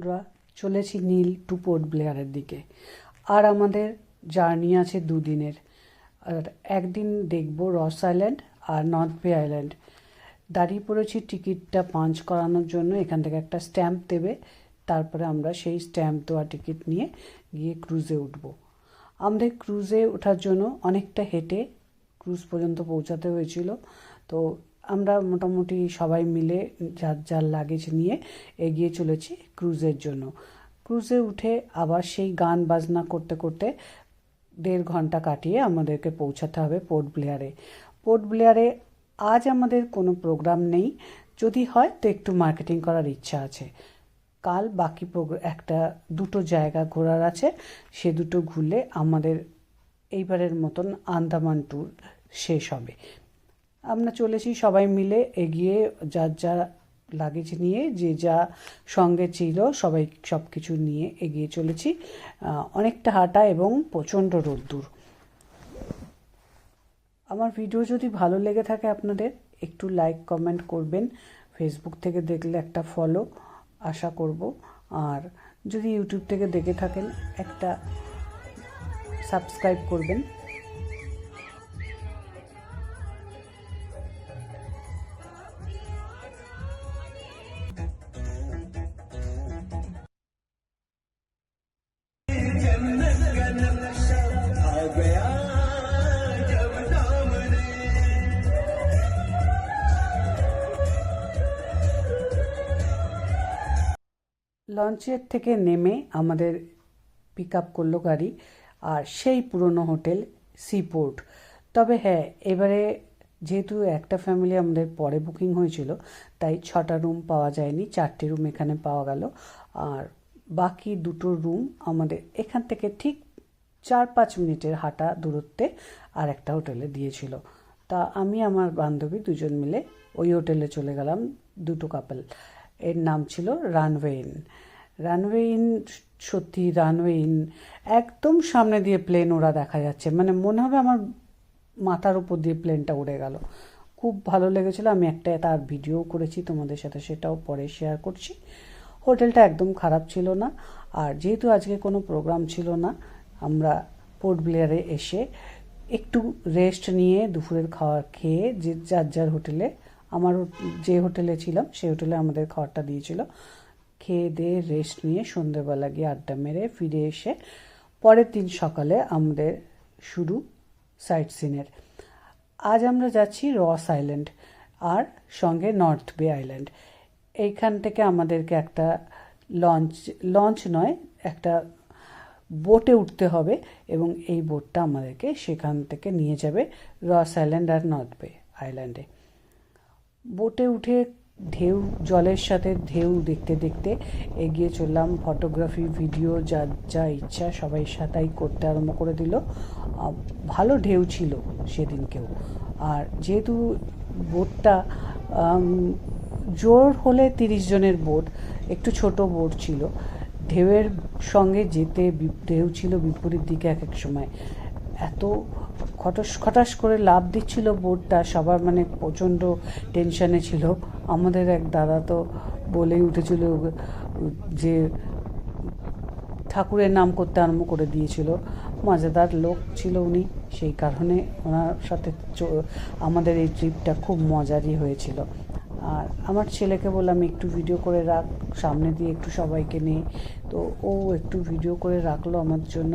আমরা চলেছি নীল two port ব্লেয়ারের দিকে। আর আমাদের জার্নি আছে দুদিনের। আর একদিন দেখব রস আইল্যান্ড আর নর্থ বে আইল্যান্ড। দাঁড়িয়ে পড়েছি টিকিটটা পাঞ্চ করানোর জন্য। এখান থেকে একটা স্ট্যাম্প দেবে। তারপরে আমরা সেই স্ট্যাম্প দেওয়া টিকিট নিয়ে গিয়ে ক্রুজে উঠব। আমাদের ক্রুজে ওঠার জন্য অনেকটা হেঁটে ক্রুজ পর্যন্ত পৌঁছাতে হয়েছিল। তো আমরা মোটামুটি সবাই মিলে যার যার লাগেজ নিয়ে এগিয়ে চলেছি ক্রুজের জন্য। ক্রুজে উঠে আবার সেই গান বাজনা করতে করতে দেড় ঘণ্টা কাটিয়ে আমাদেরকে পৌঁছাতে হবে পোর্ট ব্লেয়ারে পোর্ট ব্লেয়ারে আজ আমাদের কোনো প্রোগ্রাম নেই। যদি হয় তো একটু মার্কেটিং করার ইচ্ছা আছে। কাল বাকি একটা দুটো জায়গা ঘোরার আছে। সে দুটো ঘুরলে আমাদের এইবারের মতন আন্দামান ট্যুর শেষ হবে। আমরা চলেছি সবাই মিলে এগিয়ে যার যা লাগেজ নিয়ে, যে যা সঙ্গে ছিল, সবাই সব কিছু নিয়ে এগিয়ে চলেছি। অনেকটা হাঁটা এবং প্রচণ্ড রোদ্দুর। আমার ভিডিও যদি ভালো লেগে থাকে আপনাদের, একটু লাইক কমেন্ট করবেন। ফেসবুক থেকে দেখলে একটা ফলো আশা করব। আর যদি ইউটিউব থেকে দেখে থাকেন, একটা সাবস্ক্রাইব করবেন। লঞ্চের থেকে নেমে আমাদের পিক আপ করল গাড়ি আর সেই পুরনো হোটেল সিপোর্ট তবে হ্যাঁ এবারে যেহেতু একটা ফ্যামিলি আমাদের পরে বুকিং হয়েছিল, তাই ছটা রুম পাওয়া যায়নি, চারটে রুম এখানে পাওয়া গেল। আর বাকি দুটো রুম আমাদের এখান থেকে ঠিক চার পাঁচ মিনিটের হাঁটা দূরত্বে আর একটা হোটেলে দিয়েছিল। তা আমি, আমার বান্ধবী দুজন মিলে ওই হোটেলে চলে গেলাম দুটো কাপল এর নাম ছিল রানওয়ে ইন রানওয়ে ইন সত্যি রানওয়ে ইন একদম সামনে দিয়ে প্লেন ওরা দেখা যাচ্ছে। মানে মনে হবে আমার মাথার উপর দিয়ে প্লেনটা উড়ে গেল। খুব ভালো লেগেছিল, আমি একটা তার ভিডিও করেছি, তোমাদের সাথে সেটাও পরে শেয়ার করছি। হোটেলটা একদম খারাপ ছিল না, আর যেহেতু আজকে কোনো প্রোগ্রাম ছিল না, আমরা পোর্ট ব্লেয়ারে এসে একটু রেস্ট নিয়ে দুপুরের খাবার খেয়ে যে যার যার হোটেলে আমার যে হোটেলে ছিলাম সেই হোটেলে আমাদের খাবারটা দিয়েছিল। খেয়ে দিয়ে রেস্ট নিয়ে সন্ধেবেলা গিয়ে আড্ডা মেরে ফিরে এসে পরের দিন সকালে আমাদের শুরু সাইট সিনের আজ আমরা যাচ্ছি রস আইল্যান্ড আর সঙ্গে নর্থ বে আইল্যান্ড এইখান থেকে আমাদেরকে একটা লঞ্চ লঞ্চ নয়, একটা বোটে উঠতে হবে এবং এই বোটটা আমাদেরকে সেখান থেকে নিয়ে যাবে রস আইল্যান্ড আর নর্থ বে আইল্যান্ডে বোটে উঠে ঢেউ, জলের সাথে ঢেউ দেখতে দেখতে এগিয়ে চললাম। ফটোগ্রাফি ভিডিও যা যা ইচ্ছা সবাই সাথেই করতে আরম্ভ করে দিল। ভালো ঢেউ ছিল সেদিনকেও। আর যেহেতু বোটটা জোর হলে তিরিশ জনের বোট, একটু ছোট বোট ছিল, ঢেউয়ের সঙ্গে যেতে ঢেউ ছিল বিপরীত দিকে এক এক সময়। এত খটস খটাস করে লাভ দিচ্ছিল বোটটা সবার মানে প্রচণ্ড টেনশানে ছিল। আমাদের এক দাদা তো বলেই উঠেছিল যে ঠাকুরের নাম করতে আরম্ভ করে দিয়েছিল। মজাদার লোক ছিল উনি, সেই কারণে ওনার সাথে আমাদের এই ট্রিপটা খুব মজারই হয়েছিল। আর আমার ছেলেকে বললাম, একটু ভিডিও করে রাখ, সামনে দিয়ে একটু সবাইকে নিয়ে। তো ও একটু ভিডিও করে রাখল আমার জন্য।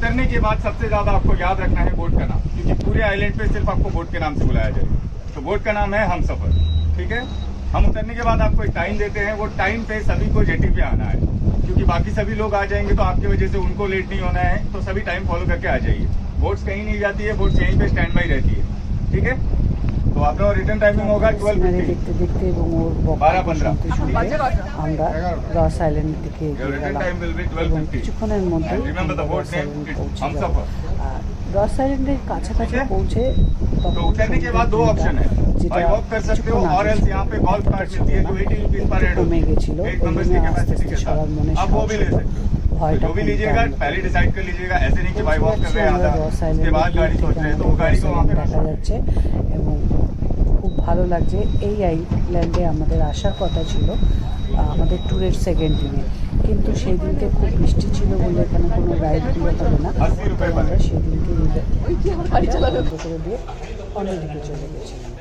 उतरने के बाद सबसे ज़्यादा आपको याद रखना है बोट का नाम, क्योंकि पूरे आइलैंड पे सिर्फ़ आपको बोट के नाम से बुलाया जाएगा। तो बोट का नाम है हम सफ़र ठीक है? हम उतरने के बाद आपको एक टाइम देते हैं, वो टाइम पे सभी को जेटी पे आना है। क्योंकि बाकी सभी लोग आ जाएँगे तो आपकी वजह से उनको लेट नहीं होना है तो सभी टाइम फॉलो करके आ जाइए। बोट्स कहीं नहीं जाती है बोट्स यहीं पे स्टैंड बाई रहती है, ठीक है? দেখতে দেখতে এবং ওর বারো বক্তব্য পনেরো। শুনতে শুনতে আমরা রস আইল্যান্ডের দিকে Your এগিয়ে return গেলাম time will be এবং 12:50. কিছুক্ষণের মধ্যে And remember the boat রস name, আইল্যান্ড it's পৌঁছে Humsafar. যাবো। আর রস আইল্যান্ডের কাছাকাছি ठीक है? পৌঁছে तो তখন उतरने के बाद दो ऑप्शन है बाई वॉक कर सकते हो और एल्स यहाँ पे गोल्फ कार्ट मिलती है जो 80 रुपीस पर हेड কমে গেছিল एक ওই मेंबर्स জন্য की আস্তে कैपेसिटी আস্তে के সবার মনে साथ आप वो भी ले সাহস सकते हो तो ভয়টা जो भी কমতে लीजिएगा আরম্ভ पहले डिसाइड कर लीजिएगा ऐसे नहीं कि बाई वॉक कर रहे हैं আমরা आधा রস उसके बाद गाड़ी सोच रहे हैं तो वो गाड़ी को वहाँ पे দেখা যাচ্ছে এবং খুব ভালো লাগছে। এই আইল্যান্ডে আমাদের আসার কথা ছিল আমাদের ট্যুরের সেকেন্ড দিনে। কিন্তু সেই দিনকে খুব বৃষ্টি ছিল বলে এখানে কোনো রাইডগুলো হবে না। তাই আমরা করে। সেই দিনকে বন্ধ করে দিয়ে অন্যদিকে চলে গেছিলাম।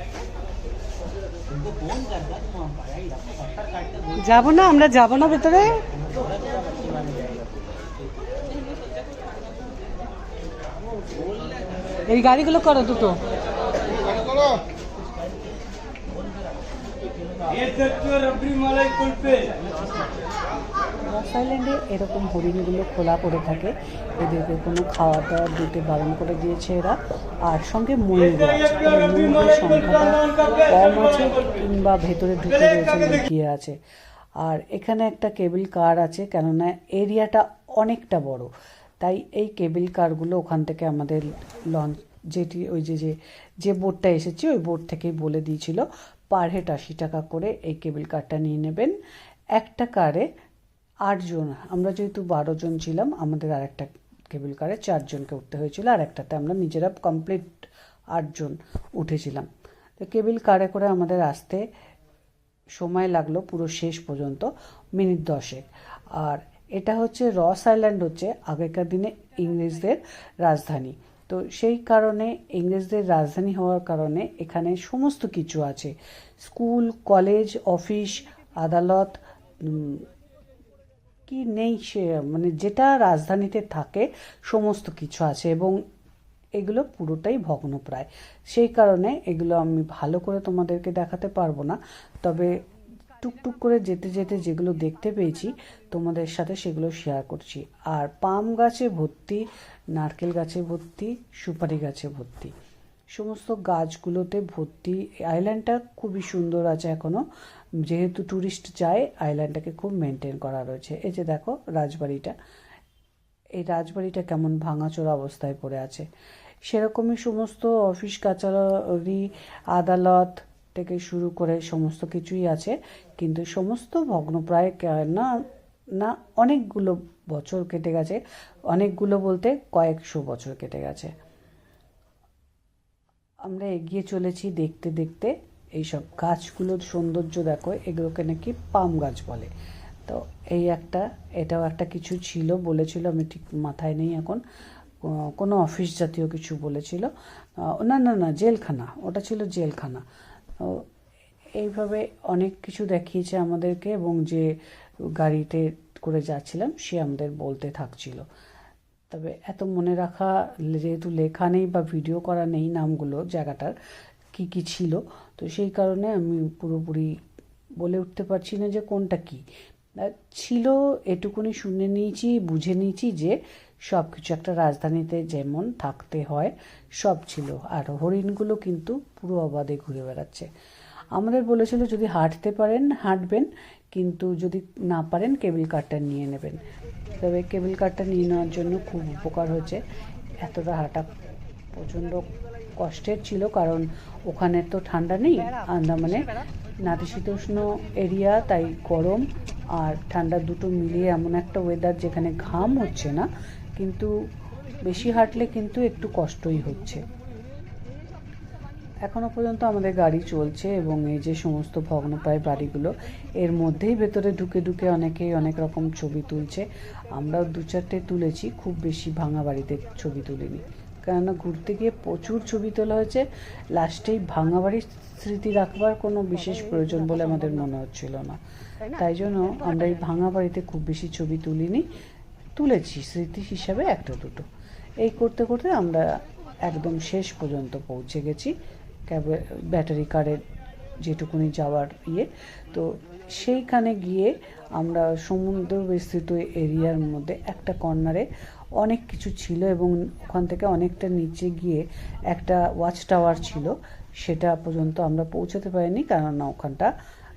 যাব না? আমরা যাব না ভেতরে? এই গাড়িগুলো করো দুটো। রস আইল্যান্ডে এরকম হরিণগুলো খোলা পড়ে থাকে। এদেরকে কোনো খাওয়া দাওয়া দিতে বারণ করে দিয়েছে এরা। আর সঙ্গে ময়ূর ময়ূরের সংখ্যাটা কম আছে কিংবা ভেতরে ঢুকে রয়েছে লুকিয়ে আছে। আর এখানে একটা কেবল কার আছে কেননা এরিয়াটা অনেকটা বড়। তাই এই কেবল কারগুলো ওখান থেকে আমাদের লঞ্চ যেটি ওই যে যে যে বোটটা এসেছে ওই বোট থেকেই বলে দিয়েছিল। পার হেড আশি টাকা করে এই কেবিল কারটা নিয়ে নেবেন। একটা কারে আটজন আমরা যেহেতু বারো জন ছিলাম, আমাদের আর একটা কেবল কারে চারজনকে উঠতে হয়েছিল আর একটাতে আমরা নিজেরা কমপ্লিট আটজন উঠেছিলাম। তো কেবিল কারে করে আমাদের আসতে সময় লাগল পুরো শেষ পর্যন্ত, মিনিট দশেক। আর এটা হচ্ছে রস আইল্যান্ড হচ্ছে আগেকার দিনে ইংরেজদের রাজধানী। তো সেই কারণে ইংরেজদের রাজধানী হওয়ার কারণে এখানে সমস্ত কিছু আছে। স্কুল, কলেজ, অফিস, আদালত কি নেই সে মানে যেটা রাজধানীতে থাকে, সমস্ত কিছু আছে এবং এগুলো পুরোটাই ভগ্নপ্রায়। সেই কারণে এগুলো আমি ভালো করে তোমাদেরকে দেখাতে পারব না, তবে টুকটুক করে যেতে যেতে যেগুলো দেখতে পেয়েছি, তোমাদের সাথে সেগুলো শেয়ার করছি। আর পাম গাছে ভর্তি, নারকেল গাছে ভর্তি, সুপারি গাছে ভর্তি। সমস্ত গাছগুলোতে ভর্তি। আইল্যান্ডটা খুবই সুন্দর আছে এখনও যেহেতু ট্যুরিস্ট যায় আইল্যান্ডটাকে খুব মেনটেন করা রয়েছে। এই যে দেখো রাজবাড়িটা। এই রাজবাড়িটা কেমন ভাঙাচোরা অবস্থায় পড়ে আছে। সেরকমই সমস্ত অফিস কাচারি, আদালত থেকে শুরু করে সমস্ত কিছুই আছে। কিন্তু সমস্ত ভগ্নপ্রায় না না, অনেকগুলো বছর কেটে গেছে। অনেকগুলো বলতে কয়েকশো বছর কেটে গেছে। আমরা এগিয়ে চলেছি দেখতে দেখতে। এইসব গাছগুলোর সৌন্দর্য দেখো, এগুলোকে নাকি পাম গাছ বলে। তো এই একটা, এটাও একটা কিছু ছিল, বলেছিল, আমি ঠিক মাথায় নেই এখন। কোনো অফিস জাতীয় কিছু বলেছিল। না না না, জেলখানা, ওটা ছিল জেলখানা। এইভাবে অনেক কিছু দেখিয়েছে আমাদেরকে এবং যে গাড়িতে করে যাচ্ছিলাম সে আমাদের বলতে থাকছিল। তবে এত মনে রাখা, যেহেতু লেখা নেই বা ভিডিও করা নেই নামগুলো, জায়গাটার, কি কি ছিল, তো সেই কারণে আমি পুরোপুরি বলে উঠতে পারছি না যে কোনটা কি। ছিল, এটুকুনি শুনে নিয়েছি, বুঝে নিয়েছি যে সব কিছু একটা রাজধানীতে যেমন থাকতে হয়, সব ছিল। আর হরিণগুলো কিন্তু পুরো অবাধে ঘুরে বেড়াচ্ছে। আমাদের বলেছিল যদি হাঁটতে পারেন, হাঁটবেন, কিন্তু যদি না পারেন কেবল কারটা নিয়ে নেবেন। তবে কেবল কারটা নিয়ে নেওয়ার জন্য খুব উপকার হয়েছে। এতটা হাঁটা প্রচণ্ড কষ্টের ছিল, কারণ ওখানে তো ঠান্ডা নেই। আন্দামানে নাতিশীতোষ্ণ এরিয়া, তাই গরম। আর ঠান্ডা দুটো মিলিয়ে এমন একটা ওয়েদার যেখানে ঘাম হচ্ছে না কিন্তু বেশি হাঁটলে কিন্তু একটু কষ্টই হচ্ছে। এখনও পর্যন্ত আমাদের গাড়ি চলছে এবং এই যে সমস্ত ভগ্নপ্রায় বাড়িগুলো, এর মধ্যেই ভেতরে ঢুকে ঢুকে অনেকেই অনেক রকম ছবি তুলছে। আমরাও দু চারটে তুলেছি, খুব বেশি ভাঙা বাড়িতে ছবি তুলিনি। কেননা ঘুরতে গিয়ে প্রচুর ছবি তোলা হয়েছে। লাস্টেই ভাঙা বাড়ির স্মৃতি রাখবার কোনো বিশেষ প্রয়োজন বলে আমাদের মনে হচ্ছিল না। তাই জন্য আমরা এই ভাঙা বাড়িতে খুব বেশি ছবি তুলিনি। তুলেছি, স্মৃতি হিসাবে একটা দুটো। এই করতে করতে আমরা একদম শেষ পর্যন্ত পৌঁছে গেছি। ক্যাবে, ব্যাটারি কারের যেটুকুনি যাওয়ার ইয়ে। তো সেইখানে গিয়ে আমরা সমুদ্র বিস্তৃত এরিয়ার মধ্যে একটা কর্নারে অনেক কিছু ছিল এবং ওখান থেকে অনেকটা নিচে গিয়ে একটা ওয়াচ টাওয়ার ছিল। সেটা পর্যন্ত আমরা পৌঁছাতে পারিনি, কেননা ওখানটা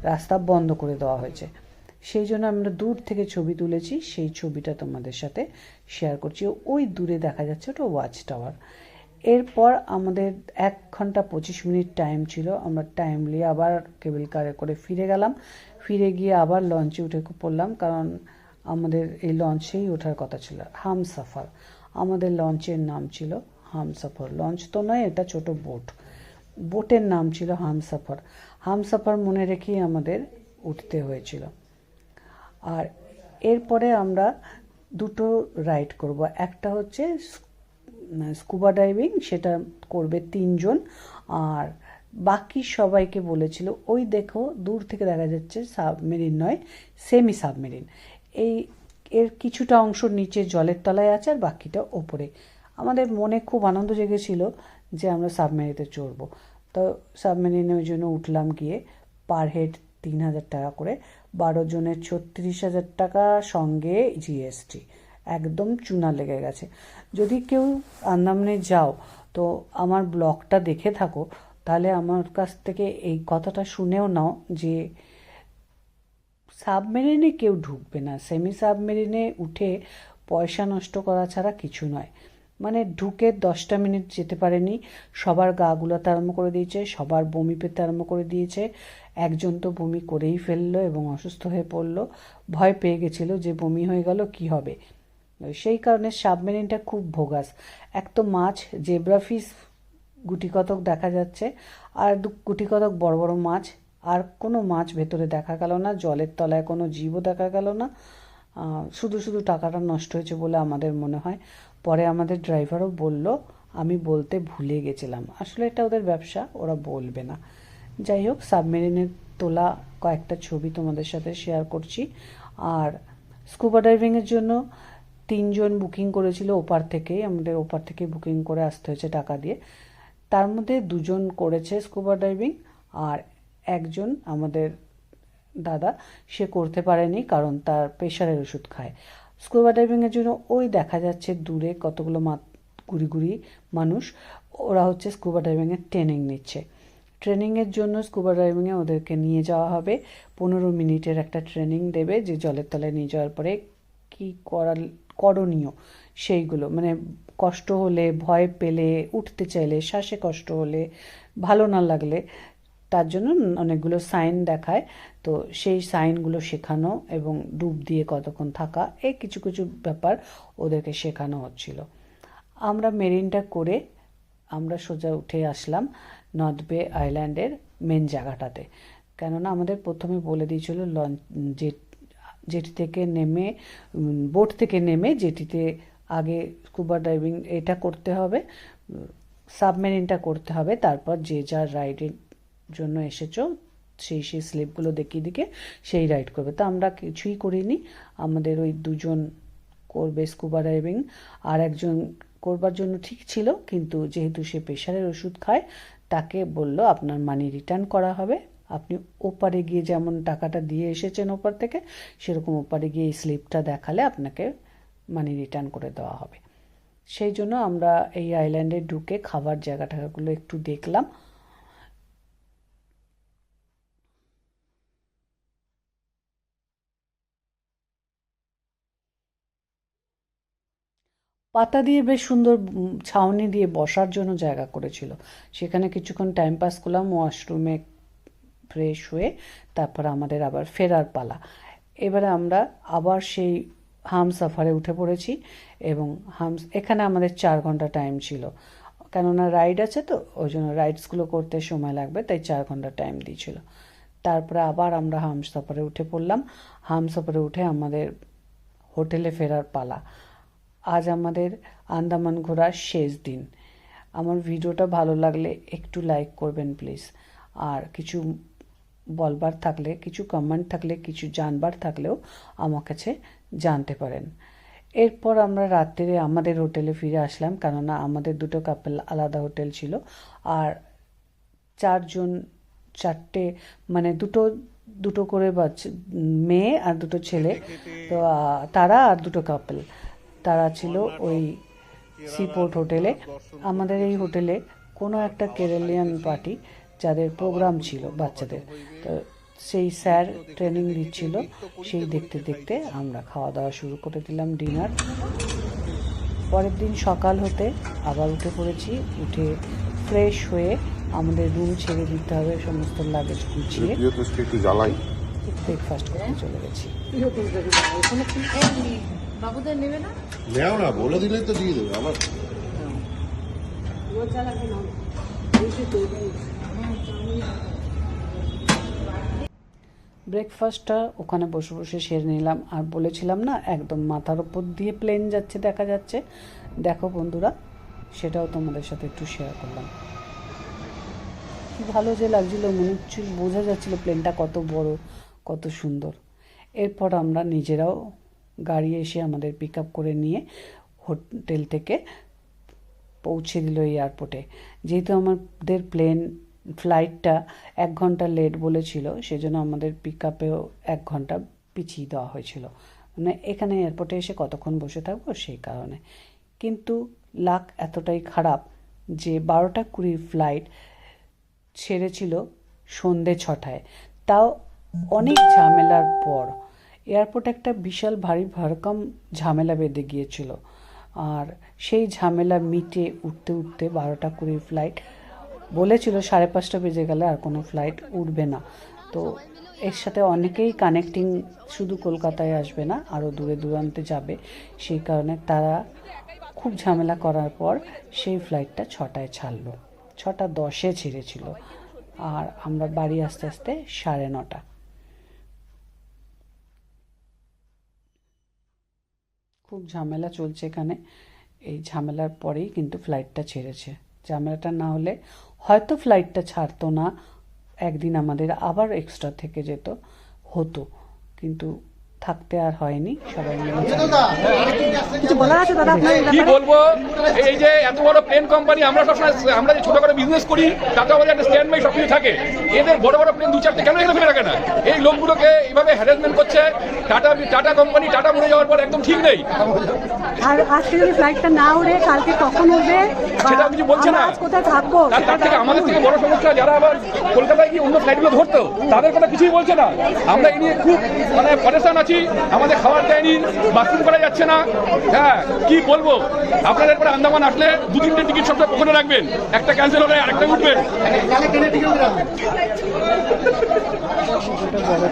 রাস্তা বন্ধ করে দেওয়া হয়েছে। সেই জন্য আমরা দূর থেকে ছবি তুলেছি, সেই ছবিটা তোমাদের সাথে শেয়ার করছি। ওই দূরে দেখা যাচ্ছে ওটা ওয়াচ টাওয়ার এরপর আমাদের এক ঘণ্টা পঁচিশ মিনিট টাইম ছিল, আমরা টাইমলি আবার কেবল কারে করে ফিরে গেলাম। ফিরে গিয়ে আবার লঞ্চে উঠে পড়লাম, কারণ আমাদের এই লঞ্চেই ওঠার কথা ছিল, হাম সাফার। আমাদের লঞ্চের নাম ছিল হাম সাফার। লঞ্চ তো নয়, এটা ছোট বোট বোটের নাম ছিল হাম সাফার। হাম সাফার মনে রেখেই আমাদের উঠতে হয়েছিল। আর এরপরে আমরা দুটো রাইড করব। একটা হচ্ছে স্কুবা ডাইভিং, সেটা করবে তিনজন। আর বাকি সবাইকে বলেছিল, ওই দেখো, দূর থেকে দেখা যাচ্ছে সাবমেরিন নয় সেমি সাবমেরিন এই এর কিছুটা অংশ নিচে জলের তলায় আছে আর বাকিটা ওপরে। আমাদের মনে খুব আনন্দ জেগেছিল যে আমরা সাবমেরিনে চড়বো। তো সাবমেরিনে ওই জন্য উঠলাম গিয়ে, পার হেড তিন হাজার টাকা করে। বারো জনের ছত্রিশ হাজার টাকা সঙ্গে জিএসটি একদম চুনা লেগে গেছে। যদি কেউ আন্দামানে যাও, তো আমার ব্লগটা দেখে থাকো, তাহলে আমার কাছ থেকে এই কথাটা শুনেও নাও যে সাবমেরিনে কেউ ঢুকবে না। সেমি সাবমেরিনে উঠে পয়সা নষ্ট করা ছাড়া কিছু নয়। মানে ঢুকে দশটা মিনিট যেতে পারেনি, সবার গা গুলাতে আরম্ভ করে দিয়েছে, সবার বমি পেতে আরম্ভ করে দিয়েছে একজন তো বমি করেই ফেলল এবং অসুস্থ হয়ে পড়ল। ভয় পেয়ে গেছিল যে বমি হয়ে গেল, কি হবে? সেই কারণে সাবমেরিনটা খুব ভোগাস। এক তো মাছ, জেব্রা ফিস গুটি কতক দেখা যাচ্ছে, আর দু গুটি কতক বড় বড় মাছ, আর কোনো মাছ ভেতরে দেখা গেল না, জলের তলায় কোনো জীবও দেখা গেল না। শুধু শুধু টাকাটা নষ্ট হয়েছে বলে আমাদের মনে হয়। পরে আমাদের ড্রাইভারও বলল, আমি বলতে ভুলে গেছিলাম। আসলে এটা ওদের ব্যবসা, ওরা বলবে না। যাই হোক সাবমেরিনের তোলা কয়েকটা ছবি তোমাদের সাথে শেয়ার করছি। আর স্কুবা ডাইভিংয়ের জন্য তিনজন বুকিং করেছিল ওপার থেকেই আমাদের ওপার থেকে বুকিং করে আসতে হয়েছে টাকা দিয়ে। তার মধ্যে দুজন করেছে স্কুবা ডাইভিং আর একজন আমাদের দাদা, সে করতে পারেনি কারণ তার প্রেশারের ওষুধ খায়। স্কুবা ডাইভিংয়ের জন্য ওই দেখা যাচ্ছে দূরে কতগুলো মা গুড়ি গুড়ি মানুষ, ওরা হচ্ছে স্কুবা ডাইভিংয়ের ট্রেনিং নিচ্ছে। ট্রেনিংয়ের জন্য স্কুবা ডাইভিংয়ে ওদেরকে নিয়ে যাওয়া হবে। পনেরো মিনিটের একটা ট্রেনিং দেবে যে জলের তলায় নিয়ে যাওয়ার পরে কি করা করণীয় সেইগুলো। মানে কষ্ট হলে, ভয় পেলে, উঠতে চাইলে, শ্বাসে কষ্ট হলে, ভালো না লাগলে তার জন্য অনেকগুলো সাইন দেখায়। তো সেই সাইনগুলো শেখানো এবং ডুব দিয়ে কতক্ষণ থাকা, এই কিছু কিছু ব্যাপার ওদেরকে শেখানো হচ্ছিল। আমরা মেরিনটা করে আমরা সোজা উঠে আসলাম। নর্থ আইল্যান্ডের মেন জায়গাটাতে। কেননা আমাদের প্রথমে বলে দিয়েছিল লঞ্চ যে, যেটি থেকে নেমে বোট থেকে নেমে যেটিতে আগে স্কুবা ডাইভিং এটা করতে হবে সাবমেরিনটা করতে হবে, তারপর যে যার রাইডের জন্য এসেছ সেই সেই স্লিপগুলো দেখিয়ে দিকে, সেই রাইড করবে। তো আমরা কিছুই করিনি। আমাদের ওই দুজন করবে স্কুবা ডাইভিং আর একজন করবার জন্য ঠিক ছিল, কিন্তু যেহেতু সে প্রেশারের ওষুধ খায় তাকে বলল, আপনার মানি রিটার্ন করা হবে। আপনি ওপারে গিয়ে যেমন টাকাটা দিয়ে এসেছেন ওপার থেকে, সেরকম ওপারে গিয়ে এই স্লিপটা দেখালে আপনাকে মানি রিটার্ন করে দেওয়া হবে। সেই জন্য আমরা এই আইল্যান্ডে ঢুকে খাবার জায়গাটাগুলো একটু দেখলাম। পাতা দিয়ে বেশ সুন্দর ছাউনি দিয়ে বসার জন্য জায়গা করেছিল। সেখানে কিছুক্ষণ টাইম পাস করলাম ওয়াশরুমে ফ্রেশ হয়ে তারপর আমাদের আবার ফেরার পালা। এবারে আমরা আবার সেই হাম সাফারে উঠে পড়েছি এবং হাম, এখানে আমাদের চার ঘণ্টা টাইম ছিল। কেননা রাইড আছে তো, ওই জন্য রাইডসগুলো করতে সময় লাগবে, তাই চার ঘণ্টা টাইম দিয়েছিল। তারপরে আবার আমরা হাম সাফারে উঠে পড়লাম। হাম সাফারে উঠে আমাদের হোটেলে ফেরার পালা। আজ আমাদের আন্দামান ঘোরার শেষ দিন। আমার ভিডিওটা ভালো লাগলে একটু লাইক করবেন প্লিজ আর কিছু বলবার থাকলে, কিছু কমেন্ট থাকলে, কিছু জানবার থাকলেও আমার কাছে জানতে পারেন। এরপর আমরা রাত্রে আমাদের হোটেলে ফিরে আসলাম, কেননা আমাদের দুটো কাপেল আলাদা হোটেল ছিল। আর চারজন, চারটে মানে দুটো দুটো করে বাচ্চা, মেয়ে আর দুটো ছেলে। তো তারা আর দুটো কাপল তারা ছিল ওই সিপোর্ট হোটেলে আমাদের এই হোটেলে কোনো একটা কেরালিয়ান পার্টি যাদের প্রোগ্রাম ছিল বাচ্চাদের। তো সেই স্যার ট্রেনিং দিচ্ছিল সেই দেখতে দেখতে আমরা খাওয়া দাওয়া শুরু করে দিলাম ডিনার পরের দিন সকাল হতে আবার উঠে পড়েছি উঠে ফ্রেশ হয়ে আমাদের রুম ছেড়ে দিতে হবে সমস্ত লাগেজ গুছিয়ে। প্রিয় একটু জ্বালাই। ব্রেকফাস্ট করতে চলে গেছি। বাবুদের নেবে না? নেও না বলে দিলেই তো দিয়ে দেবে আবার ব্রেকফাস্টটা ওখানে বসে বসে সেরে নিলাম। আর বলেছিলাম না একদম মাথার ওপর দিয়ে প্লেন যাচ্ছে দেখা যাচ্ছে। দেখো বন্ধুরা সেটাও তোমাদের সাথে একটু শেয়ার করলাম। কি ভালো যে লাগছিল মনে হচ্ছিল বোঝা যাচ্ছিল প্লেনটা কত বড় কত সুন্দর। এরপর আমরা নিজেরাও গাড়ি এসে আমাদের পিক আপ করে নিয়ে হোটেল থেকে পৌঁছে দিল এয়ারপোর্টে যেহেতু আমাদের প্লেন ফ্লাইটটা এক ঘণ্টা লেট বলেছিল, সেজন্য আমাদের পিক আপেও এক ঘণ্টা পিছিয়ে দেওয়া হয়েছিল। মানে এখানে এয়ারপোর্টে এসে কতক্ষণ বসে থাকব সেই কারণে। কিন্তু লাক এতটাই খারাপ যে বারোটা কুড়ির ফ্লাইট ছেড়েছিল সন্ধে ছটায়। তাও অনেক ঝামেলার পর এয়ারপোর্ট একটা বিশাল ভারী ভরকম ঝামেলা বেঁধে গিয়েছিল। আর সেই ঝামেলা মিটে উঠতে উঠতে বারোটা কুড়ি ফ্লাইট বলেছিল সাড়ে পাঁচটা বেজে গেলে আর কোনো ফ্লাইট উঠবে না। তো এর সাথে অনেকেই কানেক্টিং শুধু কলকাতায় আসবে না আরও দূরে দূরান্তে যাবে। সেই কারণে তারা খুব ঝামেলা করার পর সেই ফ্লাইটটা ছটায় ছাড়লো। ছটা দশে ছেড়েছিল। আর আমরা বাড়ি আস্তে আস্তে সাড়ে নটা। খুব ঝামেলা চলছে এখানে। এই ঝামেলার পরেই কিন্তু ফ্লাইটটা ছেড়েছে। ঝামেলাটা না হলে হয়তো ফ্লাইটটা ছাড়তো না একদিন আমাদের আবার এক্সট্রা থেকে যেত হতো। কিন্তু থাকতে আর হয়নি সবাই মিলে কিছু বলার আছে দাদা? এই কি বলব? এই যে এত বড় প্লেন কোম্পানি আমরা সবসময় আমরা যে ছোট করে বিজনেস করি তাতে আমাদের একটা স্ট্যান্ড বাই সবকিছু থাকে। এদের বড় বড় প্লেন দু চারটে কেন এখানে ফেলে রাখে না? এই লোকগুলোকে এইভাবে হ্যারাসমেন্ট করছে টাটা টাটা কোম্পানি টাটা মরে যাওয়ার পর একদম ঠিক নেই। আর আজকে যদি ফ্লাইটটা না উড়ে কালকে কখন উঠবে সেটা কিছু বলছে না। আজ কোথায় থাকব? তার থেকে আমাদের থেকে বড় সমস্যা যারা আবার কলকাতায় গিয়ে অন্য ফ্লাইটগুলো ধরতো তাদের কথা কিছুই বলছে না। আমরা এই নিয়ে খুব মানে পরেশান আছি। আমাদের খাবার দেয়নি বাথরুম করা যাচ্ছে না। হ্যাঁ কি বলব? আপনাদের পরে আন্দামান আসলে দু তিনটে টিকিট সবসময় পকেটে রাখবেন। একটা ক্যান্সেল হলে আরেকটা উঠবেন বড়